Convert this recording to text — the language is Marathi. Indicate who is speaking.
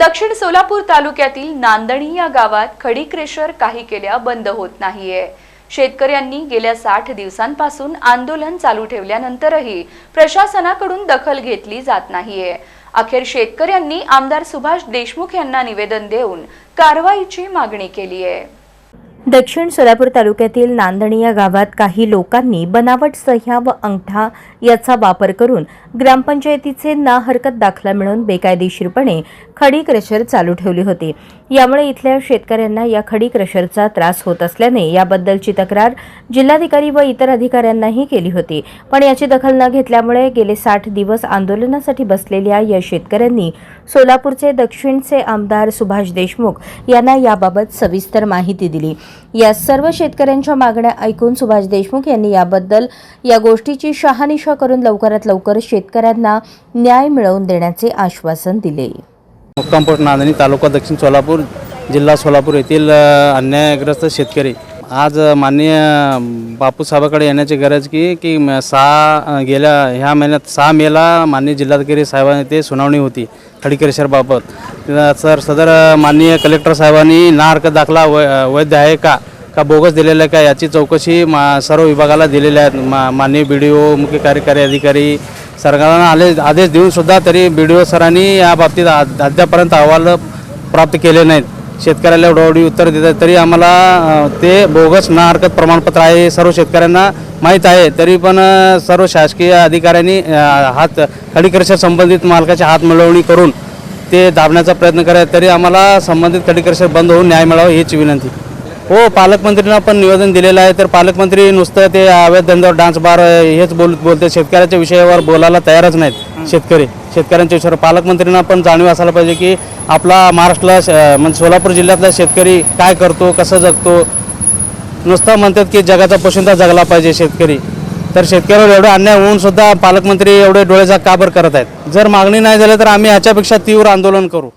Speaker 1: दक्षिण सोलापूर तालुक्यातील नांदणी या गावात खडी क्रेशर काही केल्या बंद होत नाहीये. शेतकऱ्यांनी गेल्या साठ दिवसांपासून आंदोलन चालू ठेवल्यानंतरही प्रशासनाकडून दखल घेतली जात नाहीये. अखेर शेतकऱ्यांनी आमदार सुभाष देशमुख यांना निवेदन देऊन कारवाईची मागणी केली आहे
Speaker 2: दक्षिण सोलापूर तालुक्यातील नांदणी या गावात काही लोकांनी बनावट सह्या व अंगठा याचा वापर करून ग्रामपंचायतीचे ना हरकत दाखला मिळवून बेकायदेशीरपणे खडी क्रशर चालू ठेवली होती. यामुळे इथल्या शेतकऱ्यांना या खडी क्रशरचा त्रास होत असल्याने याबद्दलची तक्रार जिल्हाधिकारी व इतर अधिकाऱ्यांनाही केली होती. पण याची दखल न घेतल्यामुळे गेले साठ दिवस आंदोलनासाठी बसलेल्या या शेतकऱ्यांनी सोलापूरचे दक्षिणचे आमदार सुभाष देशमुख यांना याबाबत सविस्तर माहिती दिली. या सर्व शेतकऱ्यांच्या मागण्या ऐकून सुभाष देशमुख यांनी याबद्दल या गोष्टीची शहानिशा करून लवकरात लवकर शेतकऱ्यांना न्याय मिळवून देण्याचे आश्वासन दिले.
Speaker 3: मुक्काम नांदणी तालुका दक्षिण सोलापूर जिल्हा सोलापूर येथील अन्यायग्रस्त शेतकरी. आज माननीय बापूसाहेबाकडे येण्याची गरज की की सहा गेल्या ह्या महिन्यात सहा मेला माननीय जिल्हाधिकारी साहेबांनी ते सुनावणी होती. खडीकरेश्वरबाबत सर सदर माननीय कलेक्टर साहेबांनी ना हरकत दाखला वै वैध आहे का? का बोगस दिलेलं आहे का? याची चौकशी मा सर्व विभागाला दिलेल्या आहेत. मा माननीय बी डी ओ मुख्य कार्यकारी अधिकारी सरकारनं आले आदेश देऊनसुद्धा तरी बी डी ओ सरांनी या बाबतीत अद्यापर्यंत अहवाल प्राप्त केले नाहीत. शेतकऱ्याला एवढी उत्तर देतात तरी आम्हाला ते बोगस ना हरकत प्रमाणपत्र आहे हे सर्व शेतकऱ्यांना माहीत आहे. तरी पण सर्व शासकीय अधिकाऱ्यांनी हात खडीकरशा संबंधित मालकाची हात मिळवणी करून ते दाबण्याचा प्रयत्न करायला तरी आम्हाला संबंधित खडीकरशा बंद होऊन न्याय मिळावा हीच विनंती. हो पालकमंत्रींना पण निवेदन दिलेलं आहे तर पालकमंत्री नुसतं ते अवैध धंद्यावर डान्स बार हेच बोल बोलते शेतकऱ्याच्या विषयावर बोलायला तयारच नाहीत. शेतकरी. शेतकऱ्यांच्या विषयावर पालकमंत्र्यांना पण जाणीव असायला पाहिजे की आपला महाराष्ट्राला श- म्हणजे सोलापूर जिल्ह्यातला शेतकरी काय करतो कसं जगतो? नुसतं म्हणतात की जगाचा पोशिंदा जगला पाहिजे शेतकरी. तर शेतकऱ्यावर एवढा अन्याय होऊन सुद्धा पालकमंत्री एवढे डोळ्याचा काबर करत आहेत? जर मागणी नाही झाली तर आम्ही ह्याच्यापेक्षा तीव्र आंदोलन करू.